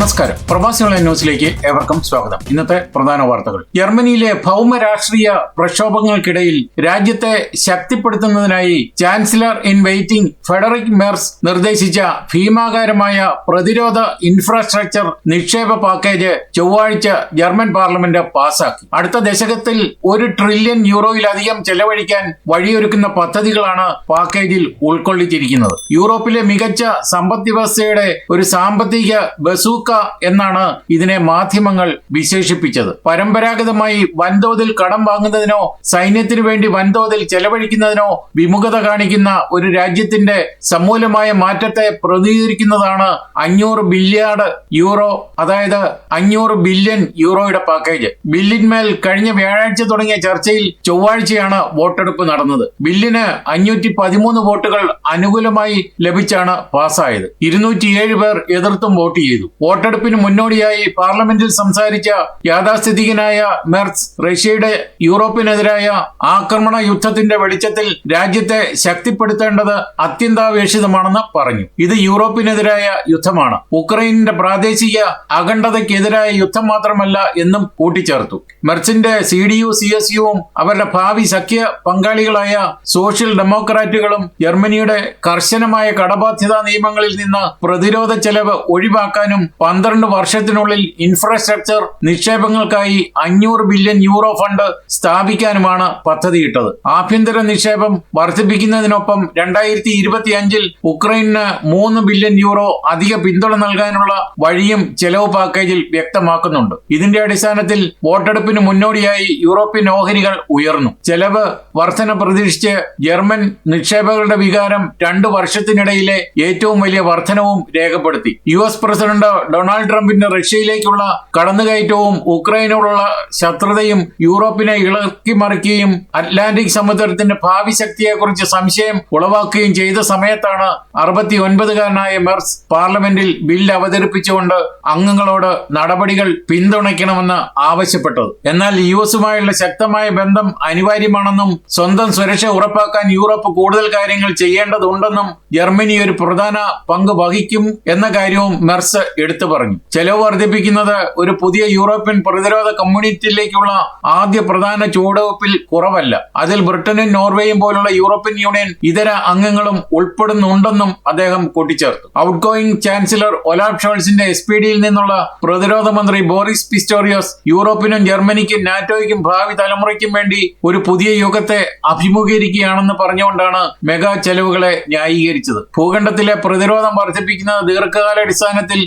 നമസ്കാരം. പ്രവാസി ഓൺലൈൻ ന്യൂസിലേക്ക് ഏവർക്കും സ്വാഗതം. ഇന്നത്തെ പ്രധാന വാർത്തകൾ. ജർമ്മനിയിലെ ഭൗമ രാഷ്ട്രീയ പ്രക്ഷോഭങ്ങൾക്കിടയിൽ രാജ്യത്തെ ശക്തിപ്പെടുത്തുന്നതിനായി chancellor in waiting Friedrich Merz നിർദ്ദേശിച്ച ഭീമാകാരമായ പ്രതിരോധ ഇൻഫ്രാസ്ട്രക്ചർ നിക്ഷേപ പാക്കേജ് ചൊവ്വാഴ്ച ജർമ്മൻ പാർലമെന്റ് പാസാക്കി. അടുത്ത ദശകത്തിൽ ഒരു ട്രില്യൺ യൂറോയിലധികം ചെലവഴിക്കാൻ വഴിയൊരുക്കുന്ന പദ്ധതികളാണ് പാക്കേജിൽ ഉൾക്കൊള്ളിച്ചിരിക്കുന്നത്. യൂറോപ്പിലെ മികച്ച സമ്പദ് വ്യവസ്ഥയുടെ ഒരു സാമ്പത്തിക ബസൂക്ക എന്നാണ് ഇതിനെ മാധ്യമങ്ങൾ വിശേഷിപ്പിച്ചത്. പരമ്പരാഗതമായി വൻതോതിൽ കടം വാങ്ങുന്നതിനോ സൈന്യത്തിനു വേണ്ടി വൻതോതിൽ ചെലവഴിക്കുന്നതിനോ വിമുഖത കാണിക്കുന്ന ഒരു രാജ്യത്തിന്റെ സമൂലമായ മാറ്റത്തെ പ്രതിനിധീകരിക്കുന്നതാണ് അഞ്ഞൂറ് ബില്യാർഡ് യൂറോ അതായത് അഞ്ഞൂറ് ബില്യൺ യൂറോയുടെ പാക്കേജ് ബില്ലിന്മേൽ കഴിഞ്ഞ വ്യാഴാഴ്ച തുടങ്ങിയ ചർച്ചയിൽ ചൊവ്വാഴ്ചയാണ് വോട്ടെടുപ്പ് നടന്നത്. ബില്ലിന് അഞ്ഞൂറ്റി പതിമൂന്ന് വോട്ടുകൾ അനുകൂലമായി ലഭിച്ചാണ് പാസ്സായത്. ഇരുന്നൂറ്റിയേഴ് പേർ എതിർത്തും വോട്ട് ചെയ്തു. വോട്ടെടുപ്പിന് മുന്നോടിയായി പാർലമെന്റിൽ സംസാരിച്ച യാഥാസ്ഥിതികനായ മെർസ് റഷ്യയുടെ യൂറോപ്പിനെതിരായ ആക്രമണ യുദ്ധത്തിന്റെ വെളിച്ചത്തിൽ രാജ്യത്തെ ശക്തിപ്പെടുത്തേണ്ടത് അത്യന്താപേക്ഷിതമാണെന്ന് പറഞ്ഞു. ഇത് യൂറോപ്പിനെതിരായ യുദ്ധമാണ്. ഉക്രൈനിന്റെ പ്രാദേശിക അഖണ്ഡതയ്ക്കെതിരായ യുദ്ധം മാത്രമല്ല എന്നും കൂട്ടിച്ചേർത്തു. മെർസിന്റെ C D U C S യുവും അവരുടെ ഭാവി സഖ്യ പങ്കാളികളായ സോഷ്യൽ ഡെമോക്രാറ്റുകളും ജർമ്മനിയുടെ കർശനമായ കടബാധ്യതാ നിയമങ്ങളിൽ നിന്ന് പ്രതിരോധ ചെലവ് ഒഴിവാക്കാനും പന്ത്രണ്ട് വർഷത്തിനുള്ളിൽ ഇൻഫ്രാസ്ട്രക്ചർ നിക്ഷേപങ്ങൾക്കായി അഞ്ഞൂറ് ബില്യൺ യൂറോ ഫണ്ട് സ്ഥാപിക്കാനുമാണ് പദ്ധതിയിട്ടത്. ആഭ്യന്തര നിക്ഷേപം വർദ്ധിപ്പിക്കുന്നതിനൊപ്പം രണ്ടായിരത്തി ഇരുപത്തി അഞ്ചിൽ ഉക്രൈന് മൂന്ന് ബില്യൺ യൂറോ അധിക പിന്തുണ നൽകാനുള്ള വഴിയും ചെലവ് പാക്കേജിൽ വ്യക്തമാക്കുന്നുണ്ട്. ഇതിന്റെ അടിസ്ഥാനത്തിൽ വോട്ടെടുപ്പിന് മുന്നോടിയായി യൂറോപ്യൻ ഓഹരികൾ ഉയർന്നു. ചെലവ് വർധന പ്രതീക്ഷിച്ച് ജർമ്മൻ നിക്ഷേപകരുടെ വികാരം രണ്ടു വർഷത്തിനിടയിലെ ഏറ്റവും വലിയ വർധനവും രേഖപ്പെടുത്തി. യു എസ് പ്രസിഡന്റ് ഡൊണാൾഡ് ട്രംപിന്റെ റഷ്യയിലേക്കുള്ള കടന്നുകയറ്റവും ഉക്രൈനോടുള്ള ശത്രുതയും യൂറോപ്പിനെ ഇളക്കി മറിക്കുകയും അറ്റ്ലാന്റിക് സമുദ്രത്തിന്റെ ഭാവി ശക്തിയെക്കുറിച്ച് സംശയം ഉളവാക്കുകയും ചെയ്ത സമയത്താണ് അറുപത്തി ഒൻപതുകാരനായ മെർസ് പാർലമെന്റിൽ ബിൽ അവതരിപ്പിച്ചുകൊണ്ട് അംഗങ്ങളോട് നടപടികൾ പിന്തുണയ്ക്കണമെന്ന് ആവശ്യപ്പെട്ടത്. എന്നാൽ യു എസുമായുള്ള ശക്തമായ ബന്ധം അനിവാര്യമാണെന്നും സ്വന്തം സുരക്ഷ ഉറപ്പാക്കാൻ യൂറോപ്പ് കൂടുതൽ കാര്യങ്ങൾ ചെയ്യേണ്ടതുണ്ടെന്നും ജർമ്മനി ഒരു പ്രധാന പങ്ക് വഹിക്കും എന്ന കാര്യവും മെർസ് എടുത്തു പറഞ്ഞു. ചെലവ് വർദ്ധിപ്പിക്കുന്നത് ഒരു പുതിയ യൂറോപ്യൻ പ്രതിരോധ കമ്മ്യൂണിറ്റിയിലേക്കുള്ള ആദ്യ പ്രധാന ചുവടുവെപ്പിൽ കുറവല്ല. അതിൽ ബ്രിട്ടനും നോർവേയും പോലുള്ള യൂറോപ്യൻ യൂണിയൻ ഇതര അംഗങ്ങളും ഉൾപ്പെടുന്നുണ്ടെന്നും അദ്ദേഹം കൂട്ടിച്ചേർത്തു. ഔട്ട് ഗോയിങ് ചാൻസലർ ഒലാഫ് ഷോൾസിന്റെ എസ് പി ഡിയിൽ നിന്നുള്ള പ്രതിരോധ മന്ത്രി ബോറിസ് പിസ്റ്റോറിയോസ് യൂറോപ്പിനും ജർമ്മനിക്കും നാറ്റോയ്ക്കും ഭാവി തലമുറയ്ക്കും വേണ്ടി ഒരു പുതിയ യുഗത്തെ അഭിമുഖീകരിക്കുകയാണെന്ന് പറഞ്ഞുകൊണ്ടാണ് മെഗാ ചെലവുകളെ ന്യായീകരിച്ചത്. ഭൂഖണ്ഡത്തിലെ പ്രതിരോധം വർദ്ധിപ്പിക്കുന്നത് ദീർഘകാലാടിസ്ഥാനത്തിൽ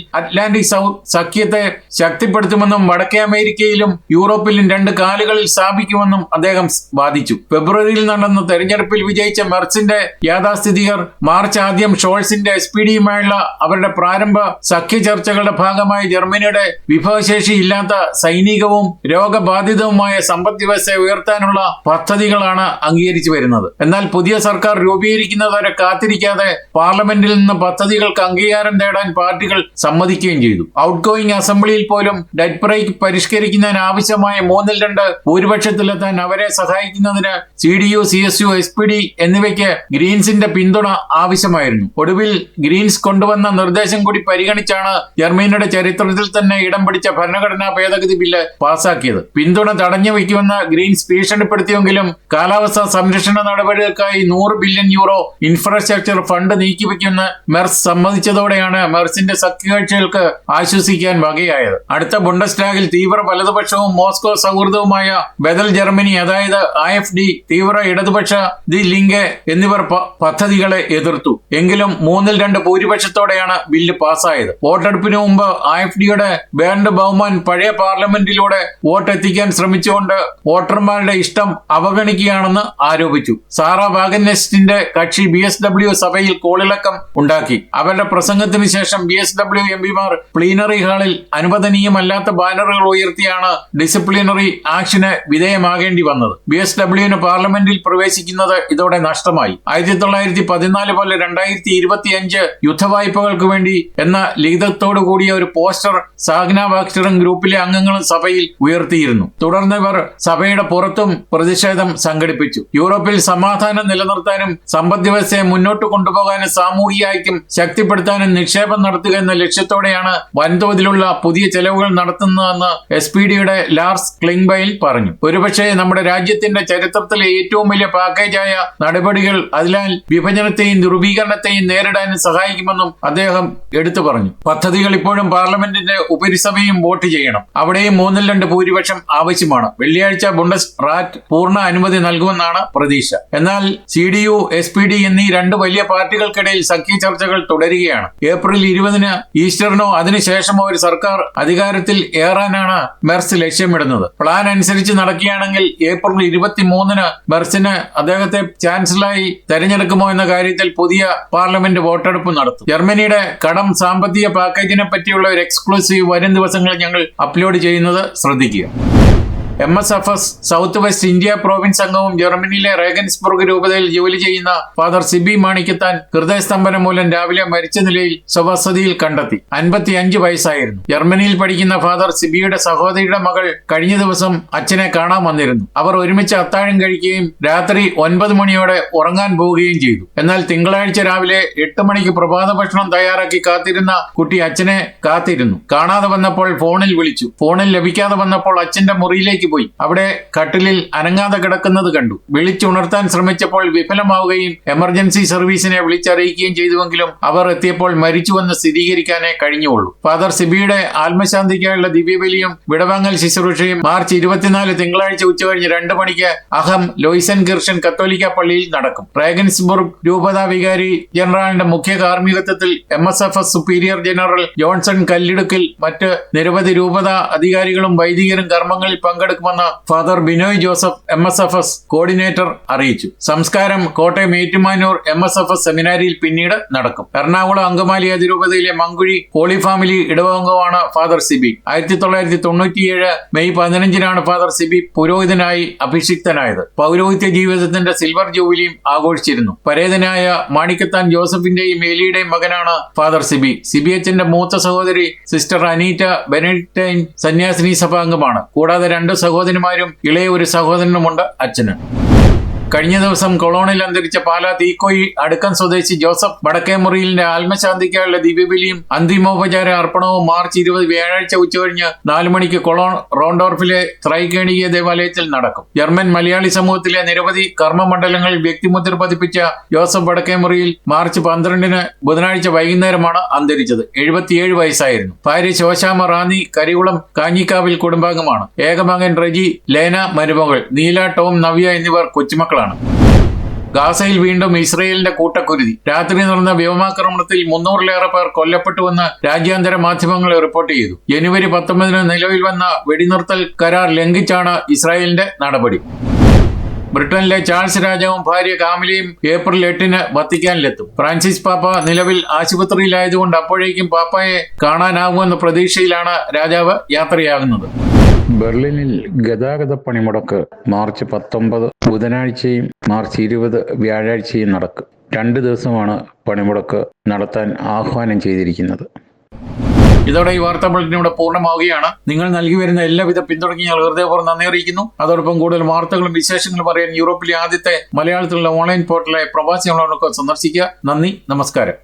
അറ്റ്ലാന്റിക് സൗ സഖ്യത്തെ ശക്തിപ്പെടുത്തുമെന്നും വടക്കേ അമേരിക്കയിലും യൂറോപ്പിലും രണ്ട് കാലുകളിൽ സ്ഥാപിക്കുമെന്നും അദ്ദേഹം വാദിച്ചു. ഫെബ്രുവരിയിൽ നടന്ന തെരഞ്ഞെടുപ്പിൽ വിജയിച്ച മെർസിന്റെ യാഥാസ്ഥിതികർ മാർച്ച് ആദ്യം ഷോൾസിന്റെ എസ് പി ഡിയുമായുള്ള അവരുടെ പ്രാരംഭ സഖ്യ ചർച്ചകളുടെ ഭാഗമായി ജർമ്മനിയുടെ വിഭവശേഷി ഇല്ലാത്ത സൈനികവും രോഗബാധിതവുമായ സമ്പദ് വ്യവസ്ഥയെ ഉയർത്താനുള്ള പദ്ധതികളാണ് അംഗീകരിച്ചു വരുന്നത്. എന്നാൽ പുതിയ സർക്കാർ രൂപീകരിക്കുന്നതുവരെ കാത്തിരിക്കാതെ പാർലമെന്റിൽ നിന്ന് പദ്ധതികൾക്ക് അംഗീകാരം തേടാൻ പാർട്ടികൾ സമ്മതിക്കുകയും ചെയ്തു. ഔട്ട് ഗോയിങ് അസംബ്ലിയിൽ പോലും ഡെറ്റ് ബ്രേക്ക് പരിഷ്കരിക്കുന്നതിന് ആവശ്യമായ മൂന്നിൽ രണ്ട് ഭൂരിപക്ഷത്തിലെത്താൻ അവരെ സഹായിക്കുന്നതിന് C D U C S U S P D എന്നിവയ്ക്ക് ഗ്രീൻസിന്റെ പിന്തുണ ആവശ്യമായിരുന്നു. ഒടുവിൽ ഗ്രീൻസ് കൊണ്ടുവന്ന നിർദ്ദേശം കൂടി പരിഗണിച്ചാണ് ജർമ്മനിയുടെ ചരിത്രത്തിൽ തന്നെ ഇടം പിടിച്ച ഭരണഘടനാ ഭേദഗതി ബില്ല് പാസാക്കിയത്. പിന്തുണ തടഞ്ഞു വയ്ക്കുമെന്ന് ഗ്രീൻസ് ഭീഷണിപ്പെടുത്തിയെങ്കിലും കാലാവസ്ഥാ സംരക്ഷണ നടപടികൾക്കായി നൂറ് ബില്യൺ യൂറോ ഇൻഫ്രാസ്ട്രക്ചർ ഫണ്ട് നീക്കിവെക്കുമെന്ന് മെർസ് സമ്മതിച്ചതോടെയാണ് മെർസിന്റെ സഖ്യകക്ഷികൾക്ക് ആശ്വസിക്കാൻ വകയായത്. അടുത്ത ബുണ്ടസ്റ്റാഗിൽ തീവ്ര വലതുപക്ഷവും മോസ്കോ സൗഹൃദവുമായ ബദൽ ജർമ്മനി അതായത് ഐ എഫ് ഡി തീവ്ര ഇടതുപക്ഷ ദി ലിങ്ക് എന്നിവർ പദ്ധതികളെ എതിർത്തു. എങ്കിലും മൂന്നിൽ രണ്ട് ഭൂരിപക്ഷത്തോടെയാണ് ബില്ല് പാസ്സായത്. വോട്ടെടുപ്പിന് മുമ്പ് ഐ എഫ് ഡിയുടെ ബേർണ്ട് ബൗമാൻ പഴയ പാർലമെന്റിലൂടെ വോട്ട് എത്തിക്കാൻ ശ്രമിച്ചുകൊണ്ട് വോട്ടർമാരുടെ ഇഷ്ടം അവഗണിക്കുകയാണെന്ന് ആരോപിച്ചു. സാറ വാഗനെസ്റ്റിന്റെ കക്ഷി ബി എസ് ഡബ്ല്യു സഭയിൽ കോളിളക്കം ഉണ്ടാക്കി. അവരുടെ പ്രസംഗത്തിന് ശേഷം ബി എസ് ഡബ്ല്യു എം പിമാർ പ്ലീനറി ഹാളിൽ അനുവദനീയമല്ലാത്ത ബാനറുകൾ ഉയർത്തിയാണ് ഡിസിപ്ലിനറി ആക്ഷന് വിധേയമാകേണ്ടി വന്നത്. ബി എസ് ഡബ്ല്യുവിന് പാർലമെന്റിൽ പ്രവേശിക്കുന്നത് ഇതോടെ നഷ്ടമായി. ആയിരത്തി തൊള്ളായിരത്തി പതിനാല് പോലെ രണ്ടായിരത്തി ഇരുപത്തി അഞ്ച് യുദ്ധവായ്പകൾക്ക് വേണ്ടി എന്ന ലിഖിതത്തോടു കൂടിയ ഒരു പോസ്റ്റർ സാഗ്ന ബാക്സ്റ്ററും ഗ്രൂപ്പിലെ അംഗങ്ങളും സഭയിൽ ഉയർത്തിയിരുന്നു. തുടർന്ന് ഇവർ സഭയുടെ പുറത്തും പ്രതിഷേധം സംഘടിപ്പിച്ചു. യൂറോപ്പിൽ സമാധാനം നിലനിർത്താനും സമ്പദ് വ്യവസ്ഥയെ മുന്നോട്ട് കൊണ്ടുപോകാനും സാമൂഹിക ഐക്യം ശക്തിപ്പെടുത്താനും നിക്ഷേപം നടത്തുക എന്ന ലക്ഷ്യത്തോടെയാണ് വേണ്ടിയാണ് വൻതോതിലുള്ള പുതിയ ചെലവുകൾ നടത്തുന്നതെന്ന് എസ് പി ഡിയുടെ ലാർസ് ക്ലിംഗ്ബൈൽ പറഞ്ഞു. ഒരുപക്ഷെ നമ്മുടെ രാജ്യത്തിന്റെ ചരിത്രത്തിലെ ഏറ്റവും വലിയ പാക്കേജായ നടപടികൾ അതിനാൽ വിഭജനത്തെയും ധ്രുവീകരണത്തെയും നേരിടാൻ സഹായിക്കുമെന്നും അദ്ദേഹം എടുത്തു പറഞ്ഞു. പദ്ധതികൾ ഇപ്പോഴും പാർലമെന്റിന്റെ ഉപരിസഭയും വോട്ട് ചെയ്യണം. അവിടെയും മൂന്നിൽ രണ്ട് ഭൂരിപക്ഷം ആവശ്യമാണ്. വെള്ളിയാഴ്ച ബുണ്ടസ് റാറ്റ് പൂർണ അനുമതി നൽകുമെന്നാണ് പ്രതീക്ഷ. എന്നാൽ C D U S P D എന്നീ രണ്ട് വലിയ പാർട്ടികൾക്കിടയിൽ സഖ്യ ചർച്ചകൾ തുടരുകയാണ്. ഏപ്രിൽ ഇരുപതിന് ഈസ്റ്ററിനോ അതിനുശേഷമോ ഒരു സർക്കാർ അധികാരത്തിൽ ഏറാനാണ് മെർസ് ലക്ഷ്യമിടുന്നത്. പ്ലാൻ അനുസരിച്ച് നടക്കുകയാണെങ്കിൽ ഏപ്രിൽ ഇരുപത്തിമൂന്നിന് മെർസിന് അദ്ദേഹത്തെ ചാൻസലറായി തെരഞ്ഞെടുക്കുമോ എന്ന കാര്യത്തിൽ പുതിയ പാർലമെന്റ് വോട്ടെടുപ്പ് നടത്തും. ജർമ്മനിയുടെ കടം സാമ്പത്തിക പാക്കേജിനെ പറ്റിയുള്ള ഒരു എക്സ്ക്ലൂസീവ് വരും ദിവസങ്ങളിൽ ഞങ്ങൾ അപ്ലോഡ് ചെയ്യുന്നത് ശ്രദ്ധിക്കുക. M S F S south west India province അംഗവും ജർമ്മനിയിലെ റേഗൻസ്ബർഗ് രൂപതയിൽ ജോലി ചെയ്യുന്ന ഫാദർ സിബി മാണിക്കത്താൻ ഹൃദയസ്തംഭനം മൂലം രാവിലെ മരിച്ച നിലയിൽ സ്വവസതിയിൽ കണ്ടെത്തി. അൻപത്തി അഞ്ച് വയസ്സായിരുന്നു. ജർമ്മനിയിൽ പഠിക്കുന്ന ഫാദർ സിബിയുടെ സഹോദരിയുടെ മകൾ കഴിഞ്ഞ ദിവസം അച്ഛനെ കാണാൻ വന്നിരുന്നു. അവർ ഒരുമിച്ച് അത്താഴം കഴിക്കുകയും രാത്രി ഒൻപത് മണിയോടെ ഉറങ്ങാൻ പോവുകയും ചെയ്തു. എന്നാൽ തിങ്കളാഴ്ച രാവിലെ എട്ട് മണിക്ക് പ്രഭാത ഭക്ഷണം തയ്യാറാക്കി കാത്തിരുന്ന കുട്ടി അച്ഛനെ കാത്തിരുന്നു. കാണാതെ വന്നപ്പോൾ ഫോണിൽ വിളിച്ചു. ഫോണിൽ ലഭിക്കാതെ വന്നപ്പോൾ അച്ഛന്റെ മുറിയിലേക്ക് പോയി. അവിടെ കട്ടിലിൽ അനങ്ങാതെ കിടക്കുന്നത് കണ്ടു. വിളിച്ചുണർത്താൻ ശ്രമിച്ചപ്പോൾ വിഫലമാവുകയും എമർജൻസി സർവീസിനെ വിളിച്ചറിയിക്കുകയും ചെയ്തുവെങ്കിലും അവർ എത്തിയപ്പോൾ മരിച്ചുവെന്ന് സ്ഥിരീകരിക്കാനേ കഴിഞ്ഞുള്ളൂ. ഫാദർ സിബിയുടെ ആത്മശാന്തിക്കായുള്ള ദിവ്യബലിയും വിടവാങ്ങൽ ശുശ്രൂഷയും മാർച്ച് ഇരുപത്തിനാല് തിങ്കളാഴ്ച ഉച്ചകഴിഞ്ഞ് രണ്ട് മണിക്ക് അഹം ലോയിസൻ കിർഷൻ കത്തോലിക്ക പള്ളിയിൽ നടക്കും. റേഗൻസ്ബുർഗ് രൂപതാ വികാരി ജനറലിന്റെ മുഖ്യ കാർമ്മികത്വത്തിൽ M S F S superior general Johnson Kallidukkil മറ്റ് നിരവധി രൂപതാ അധികാരികളും വൈദികരും കർമ്മങ്ങളിൽ പങ്കെടുക്കുമെന്ന് father Binoy Joseph M S F S coordinator അറിയിച്ചു. സംസ്കാരം Kottayam Ettumanoor M S F S സെമിനാരിയിൽ പിന്നീട് നടക്കും. എറണാകുളം അങ്കമാലി അതിരൂപതയിലെ മങ്കുഴി ഹോളി ഫാമിലി ഇടവംഗമാണ് ഫാദർ സിബി. ആയിരത്തി തൊള്ളായിരത്തി തൊണ്ണൂറ്റിയേഴ് മെയ് പതിനഞ്ചിനാണ് ഫാദർ സിബി പുരോഹിതനായി അഭിഷിക്തനായത്. പൗരോഹിത്യ ജീവിതത്തിന്റെ സിൽവർ ജൂബിലിയും ആഘോഷിച്ചിരുന്നു. പരേതനായ മാണിക്കത്താൻ ജോസഫിന്റെയും മേലിയുടെയും മകനാണ് ഫാദർ സിബി. സിബി അച്ഛന്റെ മൂത്ത സഹോദരി സിസ്റ്റർ അനീറ്റ ബെനഡിക്ടൈൻ സന്യാസിനി സഭാംഗമാണ്. കൂടാതെ രണ്ട് സഹോദരിമാരും ഇളയ ഒരു സഹോദരനുമുണ്ട് അച്ഛന്. കഴിഞ്ഞ ദിവസം കൊളോണിൽ അന്തരിച്ച പാലാ തീക്കോയി അടുക്കം സ്വദേശി ജോസഫ് വടക്കേമുറിയിലിന്റെ ആത്മശാന്തിക്കായുള്ള ദിവ്യബലിയും അന്തിമോപചാര അർപ്പണവും മാർച്ച് ഇരുപത് വ്യാഴാഴ്ച ഉച്ചകഴിഞ്ഞ് നാലു മണിക്ക് കൊളോൺ റോണ്ടോർഫിലെ ത്രൈകേണികീയ ദേവാലയത്തിൽ നടക്കും. ജർമ്മൻ മലയാളി സമൂഹത്തിലെ നിരവധി കർമ്മമണ്ഡലങ്ങളിൽ വ്യക്തിമുദ്ര പതിപ്പിച്ച ജോസഫ് വടക്കേമുറിയിൽ മാർച്ച് പന്ത്രണ്ടിന് ബുധനാഴ്ച വൈകുന്നേരമാണ് അന്തരിച്ചത്. എഴുപത്തിയേഴ് വയസ്സായിരുന്നു. ഭാര്യ ശോശാമ റാന്നി കരികുളം കാഞ്ഞിക്കാവിൽ കുടുംബാംഗമാണ്. ഏകമകൻ റജി ലേന മരുമകൾ നീല ടോം നവ്യ എന്നിവർ കൊച്ചുമക്കളാണ് ഗാസയിൽ വീണ്ടും ഇസ്രയേലിന്റെ കൂട്ടക്കുരുതി. രാത്രി നടന്ന വ്യോമാക്രമണത്തിൽ മുന്നൂറിലേറെ പേർ കൊല്ലപ്പെട്ടുവെന്ന് രാജ്യാന്തര മാധ്യമങ്ങൾ റിപ്പോർട്ട് ചെയ്തു. ജനുവരി പത്തൊമ്പതിന് നിലവിൽ വന്ന വെടിനിർത്തൽ കരാർ ലംഘിച്ചാണ് ഇസ്രായേലിന്റെ നടപടി. ബ്രിട്ടനിലെ ചാൾസ് രാജാവും ഭാര്യ കാമിലയും ഏപ്രിൽ എട്ടിന് വത്തിക്കാനിലെത്തും. ഫ്രാൻസിസ് പാപ്പ നിലവിൽ ആശുപത്രിയിലായതുകൊണ്ട് അപ്പോഴേക്കും പാപ്പയെ കാണാനാകുമെന്ന പ്രതീക്ഷയിലാണ് രാജാവ് യാത്രയാകുന്നത്. ബെർലിനിൽ ഗതാഗത പണിമുടക്ക് മാർച്ച് പത്തൊമ്പത് ബുധനാഴ്ചയും മാർച്ച് ഇരുപത് വ്യാഴാഴ്ചയും നടക്കും. രണ്ട് ദിവസമാണ് പണിമുടക്ക് നടത്താൻ ആഹ്വാനം ചെയ്തിരിക്കുന്നത്. ഇതോടെ ഈ വാർത്താ ബുള്ളറ്റിൻ ഇവിടെ പൂർണമാവുകയാണ്. നിങ്ങൾ നൽകി വരുന്ന എല്ലാവിധ പിന്തുണയ്ക്ക് ഞങ്ങൾ ഹൃദയപൂർവം നന്ദി അറിയിക്കുന്നു. അതോടൊപ്പം കൂടുതൽ വാർത്തകളും വിശേഷങ്ങളും അറിയാൻ യൂറോപ്പിലെ ആദ്യത്തെ മലയാളത്തിലുള്ള ഓൺലൈൻ പോർട്ടലായ പ്രവാസി സന്ദർശിക്കുക. നന്ദി നമസ്കാരം.